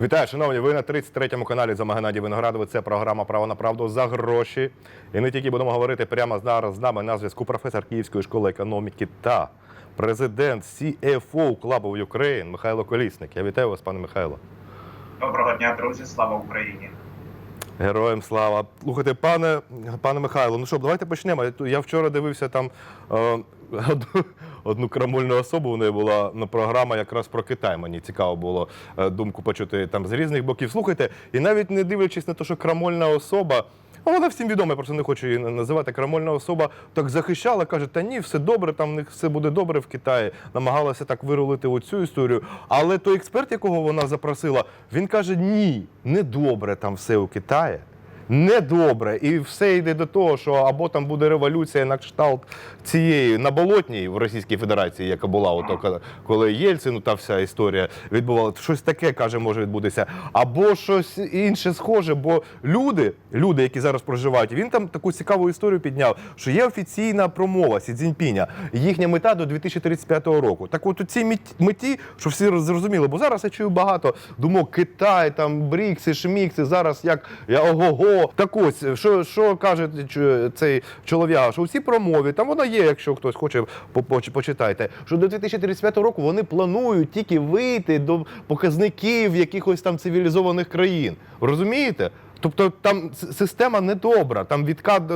Вітаю, шановні. Ви на 33-му каналі за Геннадій Виноградовий. Це програма Право на правду за гроші. І не тільки будемо говорити прямо зараз з нами на зв'язку професор Київської школи економіки та президент CFO Club of Ukraine Михайло Колісник. Я вітаю вас, пане Михайло. Доброго дня, друзі! Слава Україні! Героям слава. Слухайте, пане, пане Михайло, ну що, давайте почнемо. Я вчора дивився там е, одну, одну крамольну особу. У неї була ну, програма якраз про Китай. Мені цікаво було е, думку почути там з різних боків. Слухайте, і навіть не дивлячись на те, що крамольна особа. а Вона всім відома, я просто не хочу її називати. Крамольна особа так захищала, каже, та ні, все добре, там в них все буде добре в Китаї. Намагалася так вирулити оцю історію. Але той експерт, якого вона запросила, він каже: ні, не добре там все у Китаї. Недобре, і все йде до того, що або там буде революція на кшталт цієї на болотній в Російській Федерації, яка була ото коли- Єльцину та вся історія відбувалася. Щось таке каже, може відбутися, або щось інше схоже. Бо люди, люди, які зараз проживають, він там таку цікаву історію підняв, що є офіційна промова Сі Цзіньпіня, їхня мета до 2035 року. Так, от у цій мет- меті, що всі зрозуміли, бо зараз я чую багато думок Китай, там Брікси, Шмікси, зараз як я ого-го. Так ось, що, що каже цей чолов'яга, що у цій промові, там вона є, якщо хтось хоче, по- почитайте, що до 2035 року вони планують тільки вийти до показників якихось там цивілізованих країн. Розумієте? Тобто там система недобра, там відкат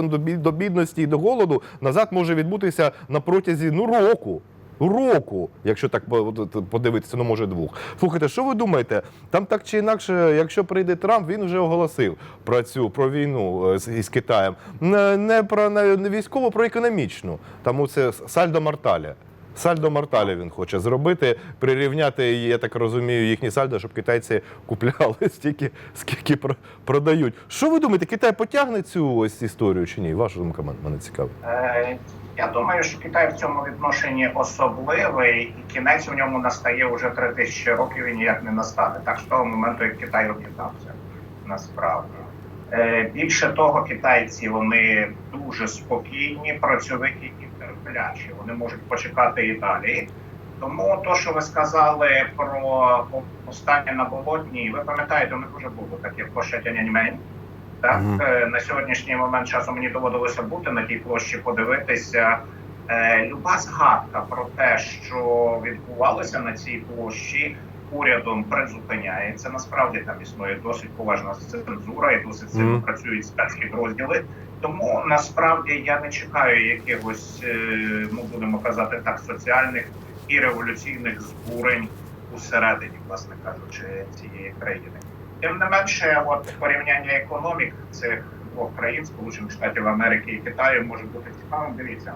до бідності і до голоду назад може відбутися на протязі ну року. Року, якщо так по- подивитися, ну може двох. Слухайте, що ви думаєте? Там так чи інакше, якщо прийде Трамп, він вже оголосив про цю про війну е, з із Китаєм. Не, не про не, військову, про економічну. Тому це сальдо морталі. Сальдо морталі він хоче зробити, прирівняти, я так розумію, їхні сальдо, щоб китайці купляли стільки, скільки про- продають. Що ви думаєте, Китай потягне цю ось історію чи ні? Ваша думка мен- мене цікава. Я думаю, що Китай в цьому відношенні особливий, і кінець у ньому настає вже три тисячі років і ніяк не настане. Так з того моменту, як Китай об'єднався, насправді. Е, більше того, китайці вони дуже спокійні, працьовиті і терплячі. Вони можуть почекати і далі. Тому то, що ви сказали про повстання на болотній, ви пам'ятаєте, у них вже було таке в Кошетяняньмень. Так, Мгм. е, на сьогоднішній момент часу мені доводилося бути на тій площі, подивитися. Е, Люба згадка про те, що відбувалося на цій площі, урядом призупиняється. Насправді там існує досить поважна цензура і досить сильно Мгм. працюють спецпідрозділи. Тому насправді я не чекаю якихось, ну будемо казати так, соціальних і революційних збурень усередині, власне кажучи, цієї країни. Тим не менше, от порівняння економік цих двох країн, Сполучених Штатів Америки і Китаю, може бути цікавим. Дивіться,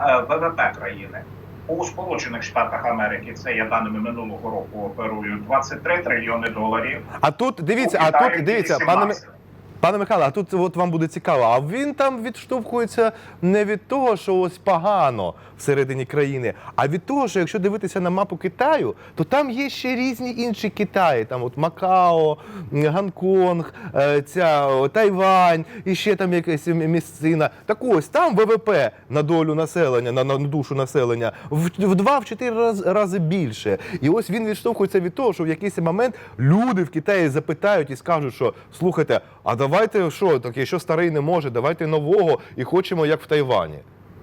Е, ВВП країни у Сполучених Штатах Америки це я даними минулого року оперую 23 трильйони доларів. А тут дивіться, а тут дивіться, 18. Пане Михайло, а тут от вам буде цікаво. А він там відштовхується не від того, що ось погано всередині країни, а від того, що якщо дивитися на мапу Китаю, то там є ще різні інші Китаї. Там от Макао, Гонконг, е, ця Тайвань, і ще там якась місцина. Так ось там ВВП на долю населення, на, на душу населення в два в чотири раз, рази більше. І ось він відштовхується від того, що в якийсь момент люди в Китаї запитають і скажуть, що слухайте, а давайте що таке, що старий не може, давайте нового і хочемо, як в Тайвані.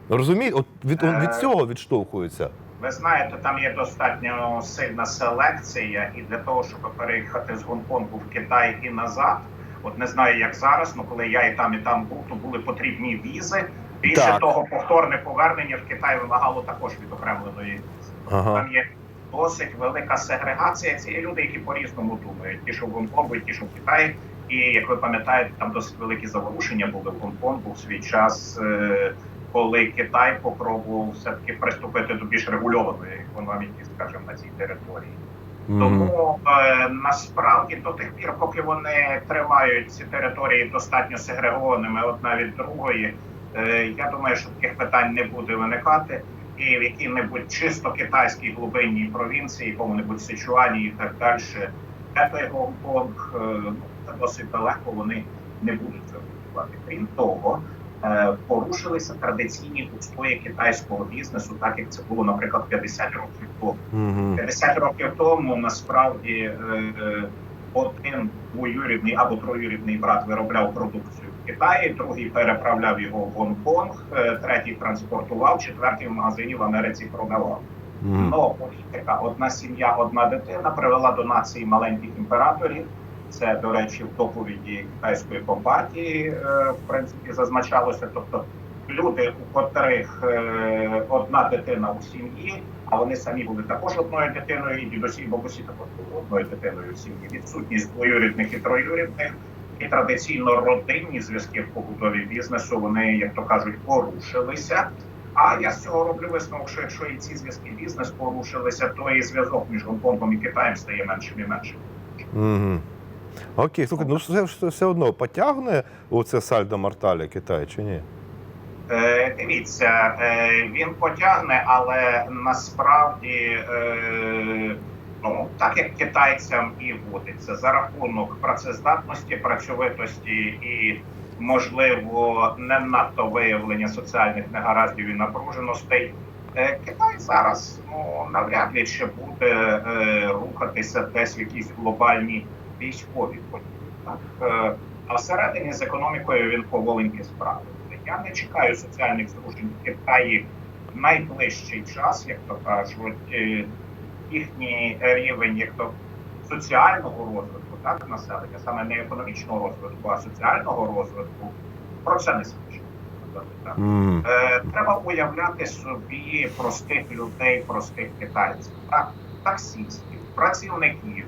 Розумієте, от від, від Е. цього відштовхується. Ви знаєте, там є достатньо сильна селекція, і для того, щоб переїхати з Гонконгу в Китай і назад. От не знаю, як зараз, але коли я і там, і там був, то були потрібні візи. Більше Так. того, повторне повернення в Китай вимагало також відокремленої візи. Ага. Там є досить велика сегрегація. Це є люди, які по-різному думають. Ті, що в Гонконгу, ті, що в Китаї. І як ви пам'ятаєте, там досить великі заворушення були в Гонконгу в свій час, е, коли Китай попробував все таки приступити до більш регульованої економіки, скажімо, на цій території. Тому е, насправді до тих пір, поки вони тримають ці території достатньо сегрегованими одна від другої, е, я думаю, що таких питань не буде виникати. І в якій-небудь чисто китайській глибинній провінції, якому-небудь Сичуані і так далі, Гонконг, е, ну, досить далеко вони не будуть це робити. Крім того, е, порушилися традиційні устої китайського бізнесу, так як це було, наприклад, 50 років тому. Мгм. 50 років тому насправді е, один двоюрідний або троюрідний брат виробляв продукцію в Китаї, другий переправляв його в Гонконг, е, третій транспортував, четвертий в магазині в Америці продавав. Мгм. Ну, політика, одна сім'я, одна дитина привела до нації маленьких імператорів. Це, до речі, в доповіді китайської компартії, е, в принципі, зазначалося. Тобто люди, у котрих е, одна дитина у сім'ї, а вони самі були також одною дитиною, і дідусі і бабусі також були одною дитиною в сім'ї. Відсутність двоюрідних і троюрідних, і традиційно родинні зв'язки в побудові бізнесу, вони, як то кажуть, порушилися. А я з цього роблю висновок, що якщо і ці зв'язки бізнес порушилися, то і зв'язок між Гонконгом і Китаєм стає меншим і меншим. Мгм. Окей, слухай, ну все, все, все одно потягне оце сальдо морталі Китай чи ні? Е, дивіться, е, він потягне, але насправді, е, ну так як китайцям і водиться за рахунок працездатності, працьовитості і можливо не надто виявлення соціальних негараздів і напруженостей. Е, Китай зараз ну навряд ли ще буде е, рухатися десь в якісь глобальні військові події. Так е, а всередині з економікою він поволеньки справиться. Я не чекаю соціальних зрушень в Китаї в найближчий час, як то кажуть, Е, їхній рівень як то соціального розвитку, так населення, саме не економічного розвитку, а соціального розвитку. Про це не свідчить. сказати Е, треба уявляти собі простих людей, простих китайців, так таксістів, працівників,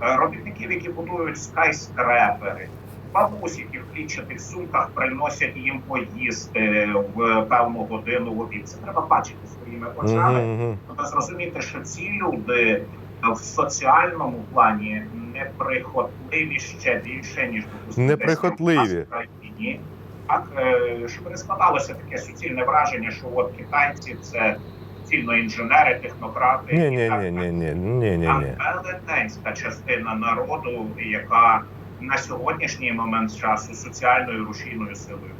робітників, які будують скайскрепери, бабусь, які в клітчатих сумках приносять їм поїсти в певну годину в обід. Це треба бачити своїми очами. Треба зрозуміти, що ці люди в соціальному плані неприхотливі ще більше, ніж допустимо, Неприхотливі. Так, е, щоб не складалося таке суцільне враження, що от китайці це суцільно інженери, технократи. Ні, ні, ні, ні, ні, ні, ні, ні. велетенська частина народу, яка на сьогоднішній момент часу соціальною рушійною силою.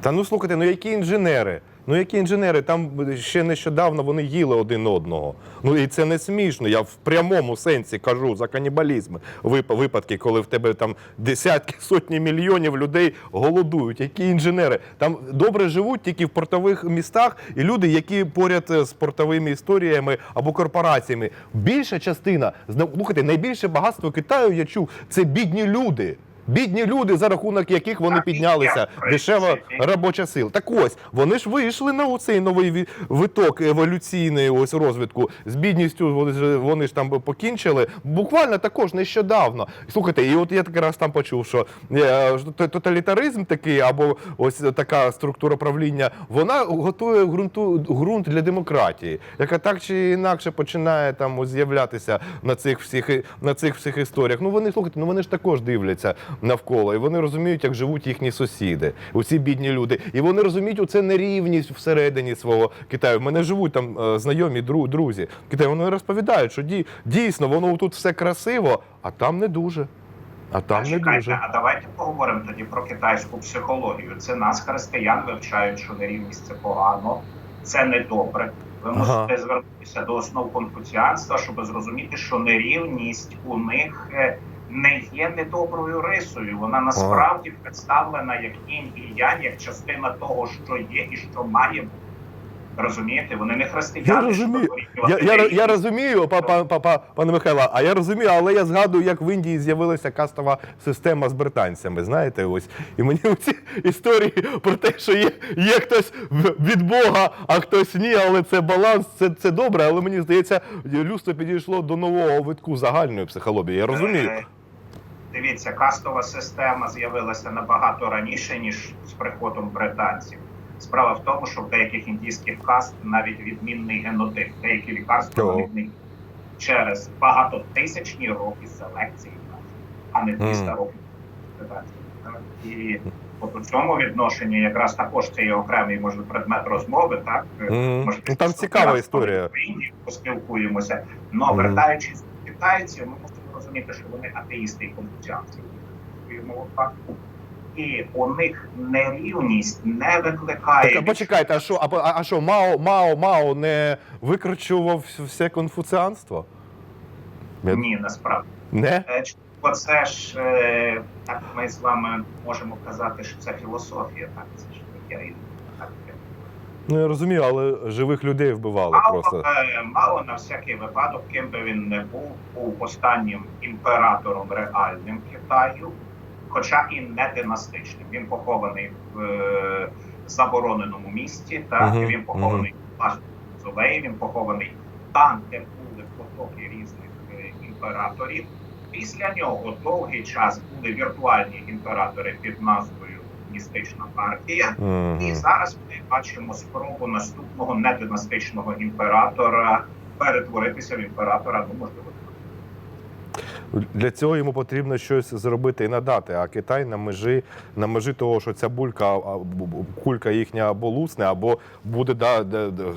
Та ну слухайте, ну які інженери? Ну які інженери? Там ще нещодавно вони їли один одного. Ну і це не смішно. Я в прямому сенсі кажу за канібалізм. Випадки, коли в тебе там десятки, сотні мільйонів людей голодують. Які інженери? Там добре живуть тільки в портових містах і люди, які поряд е, з портовими історіями або корпораціями. Більша частина, слухайте, найбільше багатство Китаю я чув, це бідні люди. Бідні люди, за рахунок яких вони Так, піднялися, дешева робоча сила. Так ось вони ж вийшли на цей новий виток еволюційний ось розвитку. З бідністю вони ж вони ж там покінчили. Буквально також нещодавно. Слухайте, і от я якраз там почув, що е, тоталітаризм такий, або ось така структура правління, вона готує ґрунту ґрунт для демократії, яка так чи інакше починає там з'являтися на цих всіх на цих всіх історіях. Ну вони слухайте, ну вони ж також дивляться навколо, і вони розуміють, як живуть їхні сусіди, усі бідні люди. І вони розуміють оце нерівність всередині свого Китаю. В мене живуть там е, знайомі друзі. в Китаї вони розповідають, що ді- дійсно воно тут все красиво, а там не дуже. А там не Чекайте, дуже. А давайте поговоримо тоді про китайську психологію. Це нас, християн, вивчають, що нерівність це погано, це недобре. Ви Ага. мусите звернутися до основ конфуціанства, щоб зрозуміти, що нерівність у них е, не є недоброю рисою. Вона насправді представлена як інь і янь, як частина того, що є і що має бути. Розумієте, вони не християни. Я розумію. Я, я, я розумію, па, па, па, па- пане Михайло, а я розумію, але я згадую, як в Індії з'явилася кастова система з британцями. Знаєте, ось і мені ці історії про те, що є, є хтось від Бога, а хтось ні, але це баланс, це, це добре. Але мені здається, людство підійшло до нового витку загальної психології. Я розумію. Дивіться, кастова система з'явилася набагато раніше, ніж з приходом британців. Справа в тому, що в деяких індійських каст навіть відмінний генотип, деякі лікарства відмінні через багатотисячні роки селекції, а не 200 Мгм. років британців. І от у цьому відношенні якраз також це є окремий може предмет розмови, так Мгм. Може, Ну, там цікава історія. поспілкуємося. Мгм. вертаючись до китайців, ми розуміти, що вони атеїсти і конфуціанці. випадку. І у них нерівність не викликає. Так, почекайте, а що, а, а, що, Мао, Мао, Мао не викручував все конфуціанство? Ні, насправді. Не? Е, ч- Оце ж е, так ми з вами можемо казати, що це філософія, так це ж не є так. Ну я розумію, але живих людей вбивали Мало, просто. е, мало на всякий випадок, ким би він не був, був останнім імператором реальним Китаю, хоча і не династичним. Він похований в е, забороненому місті, так Мгм, і він похований в власному він похований там, де були потоки різних е, імператорів. Після нього довгий час були віртуальні імператори під назвою Містична партія. І зараз ми бачимо спробу наступного нединастичного імператора перетворитися в імператора, ну можливо. Для цього йому потрібно щось зробити і надати. А Китай на межі на межі того, що ця булька кулька їхня або лусне, або буде да,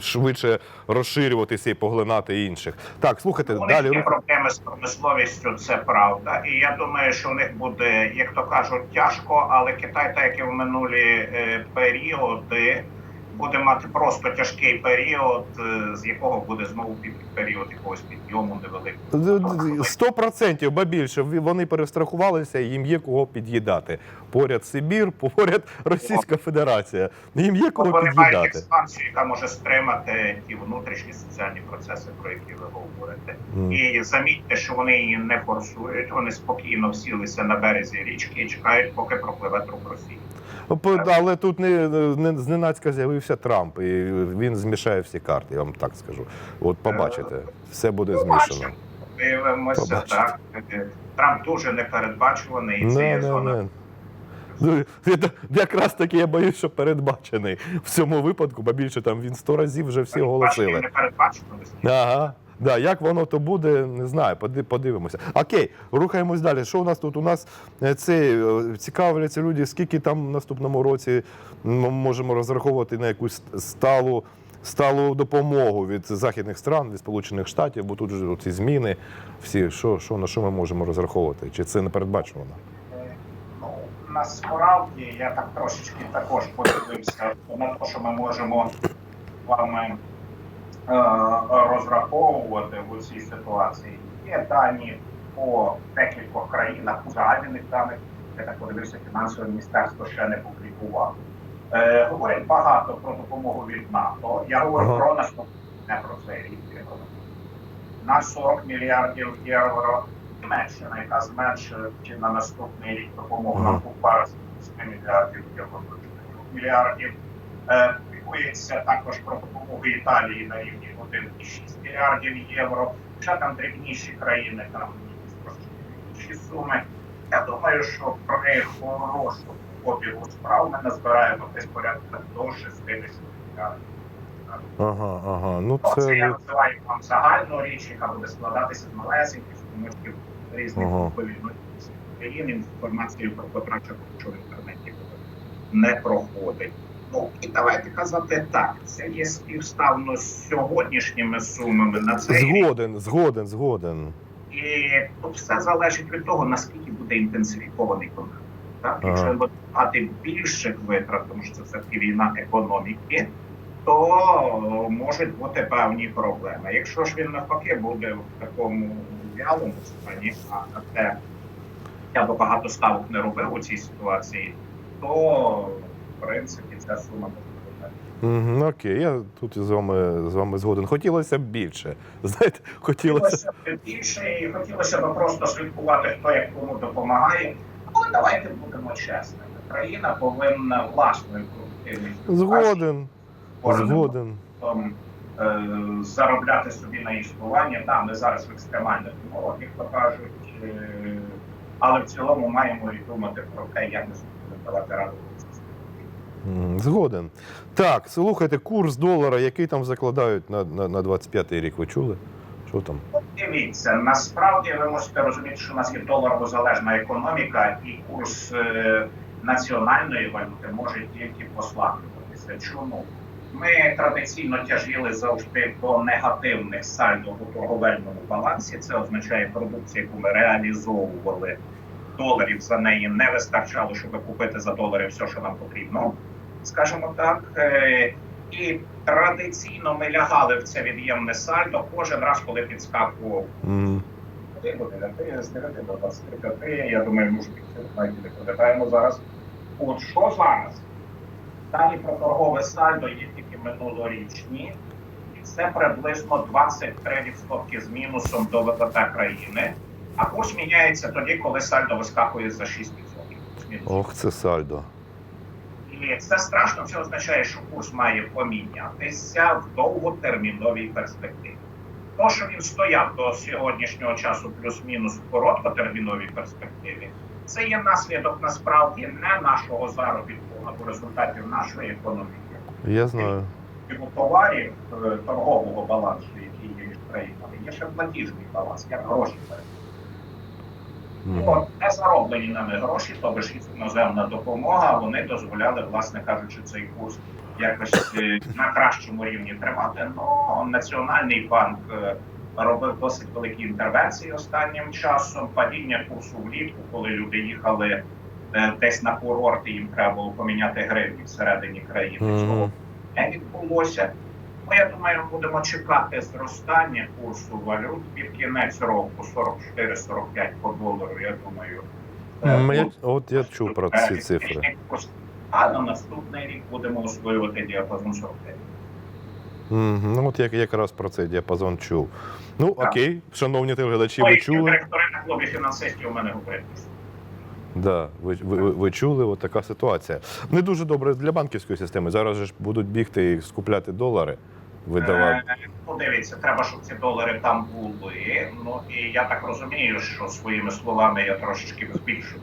швидше розширюватися і поглинати інших. Так, слухайте, У далі них проблеми з промисловістю, це правда. І я думаю, що у них буде, як то кажуть, тяжко, але Китай, так як і в минулі е, періоди, буде мати просто тяжкий період, е, з якого буде знову під період якогось підйому невеликого. Сто процентів, ба більше. Вони перестрахувалися, їм є кого під'їдати. Поряд Сибір, поряд Російська Федерація. Їм є кого Вони мають під'їдати. експансію, яка може стримати ті внутрішні соціальні процеси, про які ви говорите. М. І замітьте, що вони її не форсують. Вони спокійно всілися на березі річки і чекають, поки пропливе труп Росії. По- Але тут не, не зненацька з'явився Трамп, і він змішає всі карти, я вам так скажу. От побачите, все буде змішано. Дивимося, Побачите. так. Трамп дуже непередбачуваний, і це Не, є зона. не. Ну, Якраз таки я боюсь, що передбачений в цьому випадку, бо більше там він сто разів вже всі оголосили. Ага. Да, як воно то буде, не знаю, поди- подивимося. Окей, рухаємось далі. Що у нас тут? У нас е, це е, цікавляться люди, скільки там в наступному році ми можемо розраховувати на якусь сталу, сталу допомогу від західних стран, від Сполучених Штатів, бо тут же ці зміни, всі, що, що, на що ми можемо розраховувати? Чи це не передбачувано? Ну, насправді я так трошечки також подивився на те, що ми можемо вами розраховувати в цій ситуації. Є дані по декількох країнах, узагальнених даних. Я так подивився, фінансове міністерство ще не публікувало. Е, говорять багато про допомогу від НАТО. Я говорю Ага. про наступне, не про цей рік. На 40 мільярдів євро Німеччина, яка зменшить на наступний рік допомогу Ага. нам у з 7 мільярдів євро 4 мільярдів. Е, Пікується також про допомогу Італії на рівні 1,6 мільярдів євро. Ще там дрібніші країни, там інші суми. Я думаю, що при хорошому обігу справ ми назбираємо десь порядка до 60 мільярдів. Ага, ага. Ну Це це я називаю вам загальну річ, яка буде складатися з малесеньких сумочків різних Ага. країн. Інформацію про потрачу що в інтернеті не проходить. Ну і давайте казати так. Це є співставно з сьогоднішніми сумами на цей рік. згоден, згоден, згоден. І тут все залежить від того, наскільки буде інтенсифікований конфлікт. Так, Ага. якщо він буде мати більших витрат, тому що це все таки війна економіки, то можуть бути певні проблеми. Якщо ж він навпаки буде в такому вялому стані, а на те я би багато ставок не робив у цій ситуації, то в принципі ця сума може бути. Ну, окей, я тут з вами з вами згоден. Хотілося б більше. Знаєте, хотілося. Хотілося б більше і хотілося б просто слідкувати, хто як кому допомагає. Але давайте будемо чесними. Країна повинна власною продуктивністю Згоден, згоден. е, заробляти собі на існування. Да, ми зараз в екстремальних умовах, як то кажуть, е, але в цілому маємо і думати про те, як ми будемо давати раду. Згоден. Так, слухайте, курс долара, який там закладають на, на, на 25-й рік, ви чули? Що там? Дивіться, насправді ви можете розуміти, що у нас є доларово-залежна економіка, і курс е, національної валюти може тільки послаблюватися. Чому? Ми традиційно тяжіли завжди до негативних сальдо у торговельному балансі. Це означає продукцію, яку ми реалізовували. Доларів за неї не вистачало, щоб купити за долари все, що нам потрібно, скажімо так. Е, І традиційно ми лягали в це від'ємне сальдо кожен раз, коли підскакував М, 9 до 9, з 9 до 25. Я думаю, може навіть не пам'ятаємо зараз. От що зараз? Дані про торгове сальдо є тільки минулорічні, і це приблизно 23% з мінусом до ВВП країни. А курс міняється тоді, коли сальдо вискакує за 6%. Ох, це сальдо. І це страшно. Це означає, що курс має помінятися в довготерміновій перспективі. То, що він стояв до сьогоднішнього часу плюс-мінус в короткотерміновій перспективі, це є наслідок насправді не нашого заробітку або результатів нашої економіки. Я знаю. Його товарів е, торгового балансу, який є між країнами, є ще платіжний баланс, як гроші перед. Не зароблені нами гроші, тобто ж іноземна допомога, вони дозволяли, власне кажучи, цей курс якось е, на кращому рівні тримати. Ну, Національний банк е, робив досить великі інтервенції останнім часом. Падіння курсу влітку, коли люди їхали е, десь на курорт, і їм треба було поміняти гривні всередині країни. Цього не відбулося. Ну, я думаю, будемо чекати зростання курсу валют під кінець року 44-45 по долару. Я думаю, е, М, курс От я чув про ці цифри. курс. А на наступний рік будемо освоювати діапазон 49. Мгм. Ну, от я якраз про цей діапазон чув. Ну, Так. окей, шановні телеглядачі, ви чули? директори на клубі фінансистів у мене говорять. Да, ви, ви, ви- чули, от така ситуація. Не дуже добре для банківської системи. Зараз же ж будуть бігти і скупляти долари, видавати. Е, Ну, треба, щоб ці долари там були. Ну і я так розумію, що своїми словами я трошечки збільшив.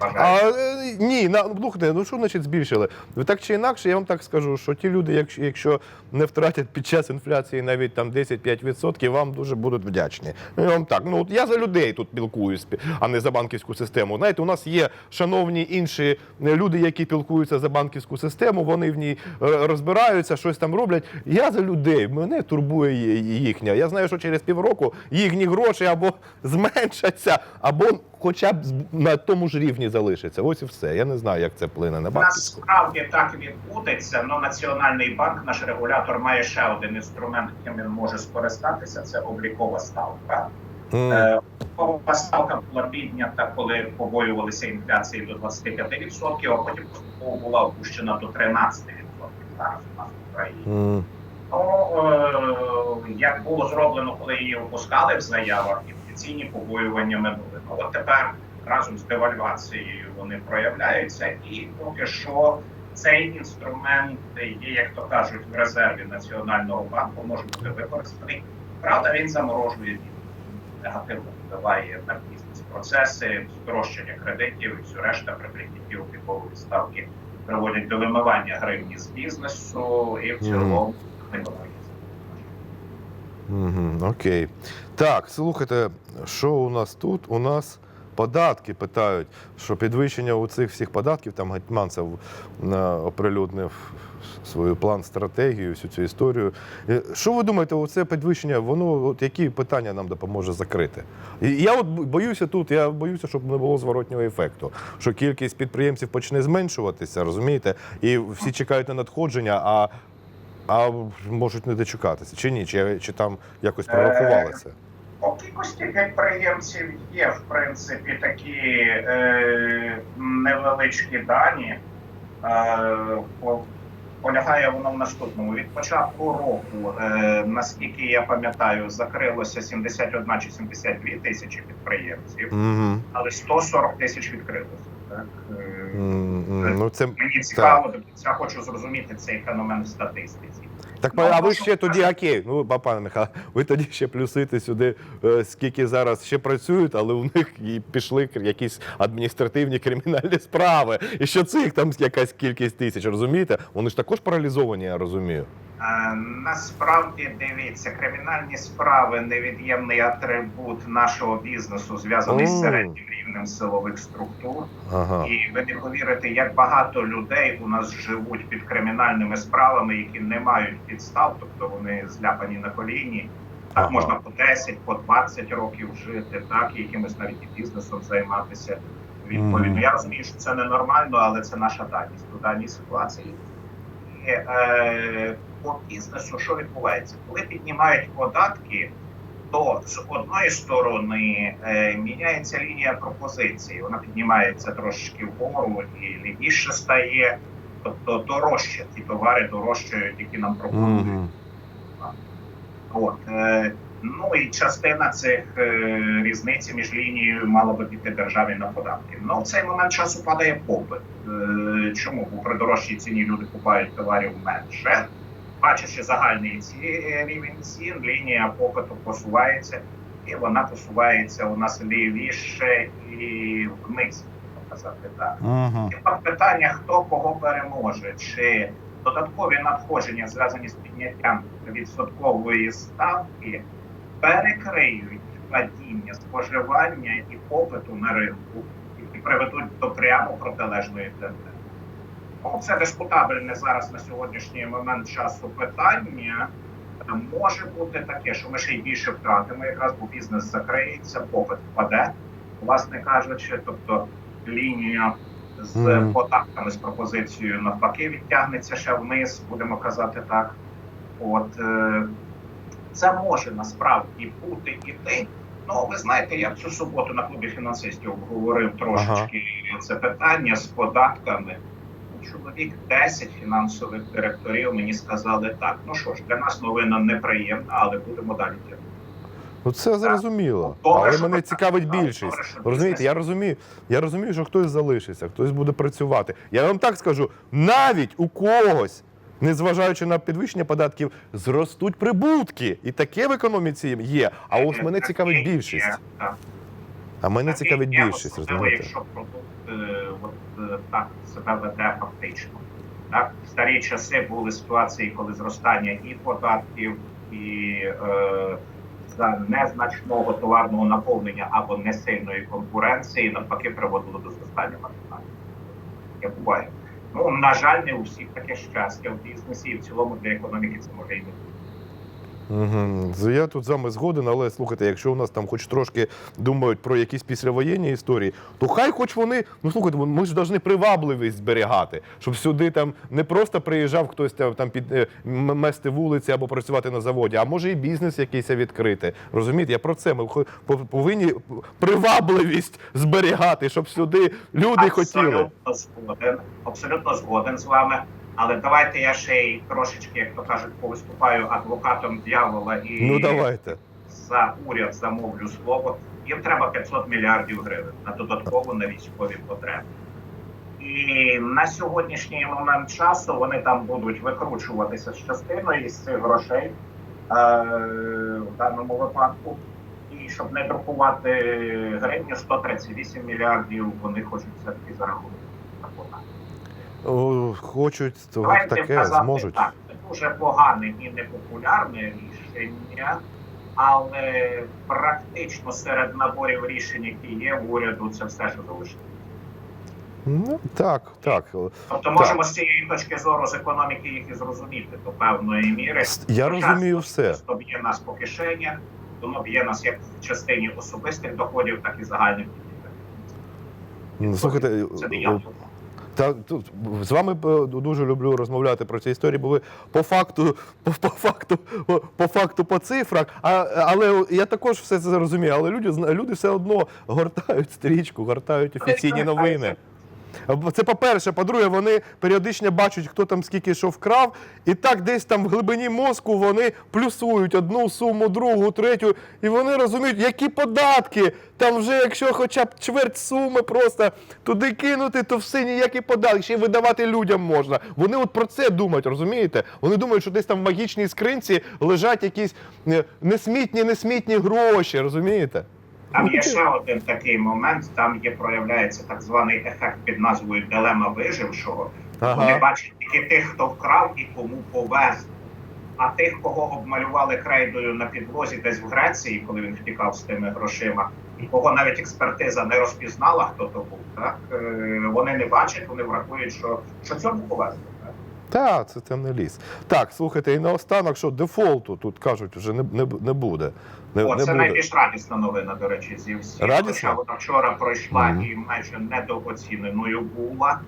А е, ні, на слухайте, ну що значить збільшили? Ви так чи інакше, я вам так скажу, що ті люди, якщо, якщо не втратять під час інфляції навіть там 10-5%, вам дуже будуть вдячні. Ну, я вам так, ну от я за людей тут пілкуюсь, а не за банківську систему. Знаєте, у нас є шановні інші люди, які пілкуються за банківську систему, вони в ній е, розбираються, щось там роблять. Я за людей, мене турбує їхня. Я знаю, що через півроку їхні гроші або зменшаться, або хоча б на тому ж рівні залишаться. Ось і все. Я не знаю, як це вплине на банківську. Насправді так відбудеться, але Національний банк, наш регулятор, має ще один інструмент, яким він може скористатися. Це облікова ставка. Е, Облікова ставка була піднята, коли побоювалися інфляції до 25%, а потім поступово була опущена до 13% зараз у нас в Україні. м, Ну, е, як було зроблено, коли її опускали в заявах, інфляційні побоювання минули. Ну, от тепер разом з девальвацією вони проявляються, і поки що цей інструмент є, як то кажуть, в резерві Національного банку, може бути використаний. Правда, він заморожує бізнес, негативно впливає на бізнес-процеси, здорожчання кредитів і все решта при прийнятті облікової ставки приводять до вимивання гривні з бізнесу і в цілому економіці. Мгм, Окей. Так, слухайте, що у нас тут? У нас податки питають, що підвищення у цих всіх податків, там Гетьманцев е, оприлюднив свою план, стратегію, всю цю історію. Е, Що ви думаєте, оце підвищення, воно от які питання нам допоможе закрити? І я от боюся тут, я боюся, щоб не було зворотнього ефекту, що кількість підприємців почне зменшуватися, розумієте? І всі чекають на надходження, а, а можуть не дочекатися. Чи ні? Чи, чи там якось прорахували це? По кількості підприємців є, в принципі, такі е, невеличкі дані. Е, по- полягає воно в наступному. Від початку року, е, наскільки я пам'ятаю, закрилося 71 чи 72 тисячі підприємців, Угу. але 140 тисяч відкрилося. Так? Е, Ну, це Мені цікаво, до кінця хочу зрозуміти цей феномен в статистиці. Так, Ну, а ви ще тоді окей. Ну, пане Михайло, ви тоді ще плюсите сюди, е, скільки зараз ще працюють, але у них і пішли якісь адміністративні кримінальні справи. І що цих там якась кількість тисяч, розумієте? Вони ж також паралізовані, я розумію. Е, Насправді дивіться, кримінальні справи невід'ємний атрибут нашого бізнесу, зв'язаний з середнім рівнем силових структур. Ага. І ви не повірите, як багато людей у нас живуть під кримінальними справами, які не мають підстав, тобто вони зляпані на коліні. Так Ага. можна по 10, по 20 років жити, так і якимось навіть і бізнесом займатися. Відповідно, Мгм. я розумію, що це ненормально, але це наша даність у даній ситуації. І, е, по бізнесу що відбувається? Коли піднімають податки, то з одної сторони е, міняється лінія пропозиції, вона піднімається трошечки вгору і лівіше стає, тобто дорожче ті товари дорожчають, які нам пропонують. Мгм. От, е, ну і частина цих е, різниці між лінією мала би піти державі на податки. Ну в цей момент часу падає попит. Е, чому? Бо при дорожчій ціні люди купують товарів менше. Бачачи загальний ці, е, рівень цін, лінія попиту посувається, і вона посувається у нас лівіше і вниз. Казати так. Мгм. Тепер питання, хто кого переможе, чи додаткові надходження, зв'язані з підняттям відсоткової ставки, перекриють падіння споживання і попиту на ринку і приведуть до прямо протилежної тенденції. Ну, це дискутабельне зараз на сьогоднішній момент часу питання. Е, Може бути таке, що ми ще й більше втратимо, якраз бо бізнес закриється, попит впаде, власне кажучи, тобто лінія з Мгм. податками з пропозицією навпаки відтягнеться ще вниз, будемо казати так. От е, це може насправді бути іти. Ну, ви знаєте, я цю суботу на клубі фінансистів обговорив трошечки це питання з податками. Чоловік 10 фінансових директорів мені сказали так. Ну що ж, для нас новина неприємна, але будемо далі. Ну це зрозуміло. Але що мене цікавить більшість. Розумієте, я розумію, я розумію, що хтось залишиться, хтось буде працювати. Я вам так скажу, навіть у когось, незважаючи на підвищення податків, зростуть прибутки. І таке в економіці є. А ось мене цікавить більшість. А мене цікавить більшість, розумієте? Якщо продукт е, от, е, так себе веде фактично. Так, в старі часи були ситуації, коли зростання і податків, і е, за незначного товарного наповнення або несильної конкуренції навпаки приводило до зростання маржинальності. Я буває. Ну, на жаль, не у всіх таке щастя в бізнесі, і в цілому для економіки це може і не бути. Угу. Я тут з вами згоден, але слухайте, якщо у нас там хоч трошки думають про якісь післявоєнні історії, то хай хоч вони, ну слухайте, ми ж повинні привабливість зберігати, щоб сюди там не просто приїжджав хтось там, під е, мести вулиці або працювати на заводі, а може і бізнес якийсь відкрити. Розумієте, я про це. Ми повинні привабливість зберігати, щоб сюди люди хотіли. Згоден, абсолютно згоден з вами. Але давайте я ще й трошечки, як то кажуть, повиступаю адвокатом дьявола і Ну давайте. за уряд замовлю слово. Їм треба 500 мільярдів гривень на додатково на військові потреби. І на сьогоднішній момент часу вони там будуть викручуватися з частиною з цих грошей е, в даному випадку. І щоб не друкувати гривню 138 мільярдів, вони хочуть все-таки за рахунок зарплати. О, хочуть Давайте таке, казати зможуть. так. Це дуже погане і непопулярне рішення, але практично серед наборів рішень, які є в уряду, це все, що залишилося. Ну так, так. Тобто можемо з цієї точки зору з економіки їх і зрозуміти до певної міри. Я розумію все. То б'є нас по кишенях, воно б'є нас як в частині особистих доходів, так і загальних Ну, Слухайте, Це не я. Та тут з вами е, дуже люблю розмовляти про ці історії, бо ви по факту, по, по факту, по, по факту, по цифрах. А, але я також все це розумію. Але люди люди все одно гортають стрічку, гортають офіційні новини. Це по-перше, по-друге, вони періодично бачать, хто там скільки що вкрав, і так десь там в глибині мозку вони плюсують одну суму, другу, третю, і вони розуміють, які податки. Там вже, якщо хоча б чверть суми просто туди кинути, то все ніякі податки, ще й видавати людям можна. Вони от про це думають, розумієте? Вони думають, що десь там в магічній скринці лежать якісь е, несмітні, несмітні гроші, розумієте? Там є ще один такий момент. Там є проявляється так званий ефект під назвою дилема вижившого. Вони бачать тільки тих, хто вкрав і кому повезло. А тих, кого обмалювали крейдою на підлозі десь в Греції, коли він втікав з тими грошима, і кого навіть експертиза не розпізнала, хто то був, так е, вони не бачать, вони врахують, що, що цьому повезло. Так, це темний ліс. Так, слухайте, і наостанок, що дефолту тут кажуть, вже не, не, не буде. Не, О, не це буде. найбільш радісна новина, до речі, зі всіх. Радісна? Хоча вона вчора пройшла Мгм. і майже недооціненою була.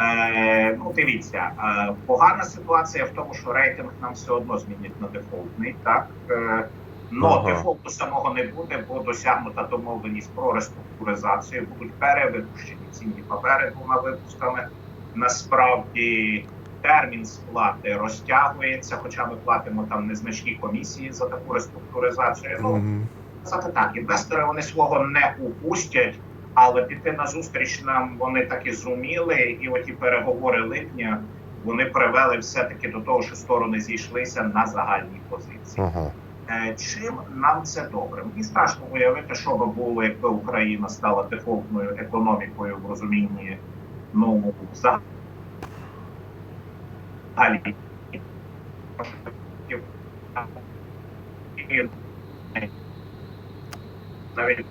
Е, ну, дивіться, е, погана ситуація в тому, що рейтинг нам все одно змінять на дефолтний. Так? Е, Но Ага. дефолту самого не буде, бо досягнута домовленість про реструктуризацію. Будуть перевипущені цінні папери двома випусками. Насправді термін сплати розтягується, хоча ми платимо там незначні комісії за таку реструктуризацію. Ну Мгм. сказати так, інвестори вони свого не упустять, але піти на зустріч нам вони таки зуміли, і оті переговори липня вони привели все-таки до того, що сторони зійшлися на загальній позиції. Ага. Е, Чим нам це добре? Мені страшно уявити, що би було, якби Україна стала дефолтною економікою в розумінні ну взагалі І навіть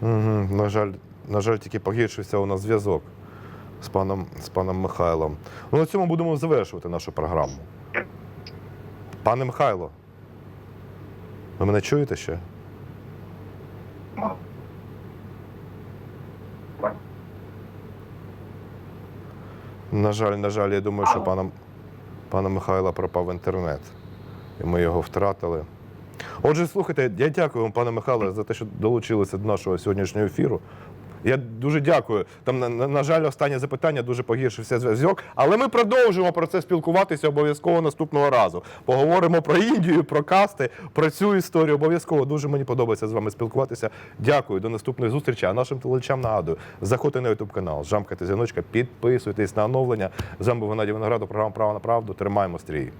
Угу. На жаль, на жаль, тільки погіршився у нас зв'язок з паном, з паном Михайлом. Ну, на цьому будемо завершувати нашу програму. Пане Михайло, ви мене чуєте ще? На жаль, на жаль, я думаю, що пана, пана Михайла пропав інтернет, і ми його втратили. Отже, слухайте, я дякую вам, пане Михайле, за те, що долучилися до нашого сьогоднішнього ефіру. Я дуже дякую. Там, на, на, жаль, останнє запитання дуже погіршився зв'язок. Але ми продовжимо про це спілкуватися обов'язково наступного разу. Поговоримо про Індію, про касти, про цю історію. Обов'язково дуже мені подобається з вами спілкуватися. Дякую, до наступної зустрічі. А нашим телечам нагадую, заходьте на YouTube канал, жамкайте дзвіночка, підписуйтесь на оновлення. З вами був Геннадій Виноградов, програма Право на правду. Тримаємо стрій.